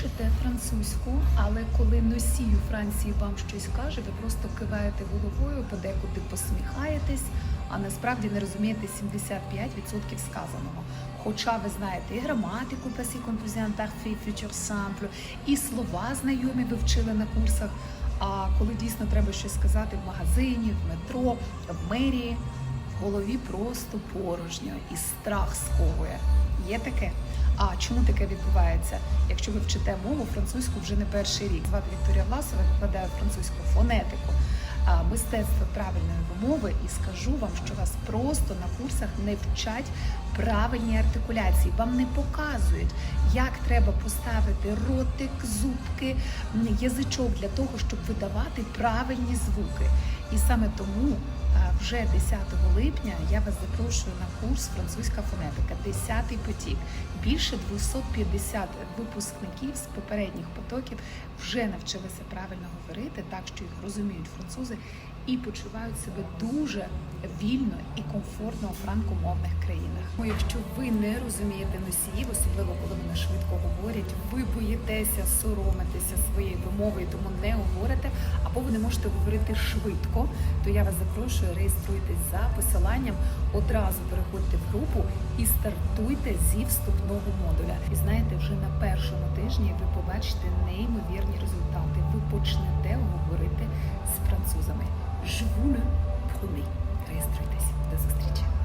вчите французьку, але коли носію Франції вам щось каже, ви просто киваєте головою, подекуди посміхаєтесь, а насправді не розумієте 75% сказаного. Хоча ви знаєте і граматику composé imparfait, futur simple, і слова знайомі ви вчили на курсах. А коли дійсно треба щось сказати в магазині, в метро, в мерії, в голові просто порожньо і страх сковує. Є таке. А чому таке відбувається? Якщо ви вчите мову французьку вже не перший рік. Звати Вікторія Власова, викладаю французьку фонетику, мистецтво правильної вимови, і скажу вам, що вас просто на курсах не вчать правильній артикуляції. Вам не показують, як треба поставити ротик, зубки, язичок для того, щоб видавати правильні звуки. І саме тому вже 10 липня я вас запрошую на курс французька фонетика, 10 потік. Більше 250 випускників з попередніх потоків вже навчилися правильно говорити, так що їх розуміють французи і почувають себе дуже вільно і комфортно у франкомовних країнах. Якщо ви не розумієте носіїв, особливо коли вони швидко говорять, ви боїтеся соромитися своєї вимови тому не говорите, або ви не можете говорити швидко, то я вас запрошую, реєструйтесь за посиланням, одразу переходьте в групу і стартуйте зі вступного модуля. І знаєте, вже на першому тижні ви побачите неймовірні результати. Ви почнете говорити з французами. Vous le. Реєструйтесь. До зустрічі.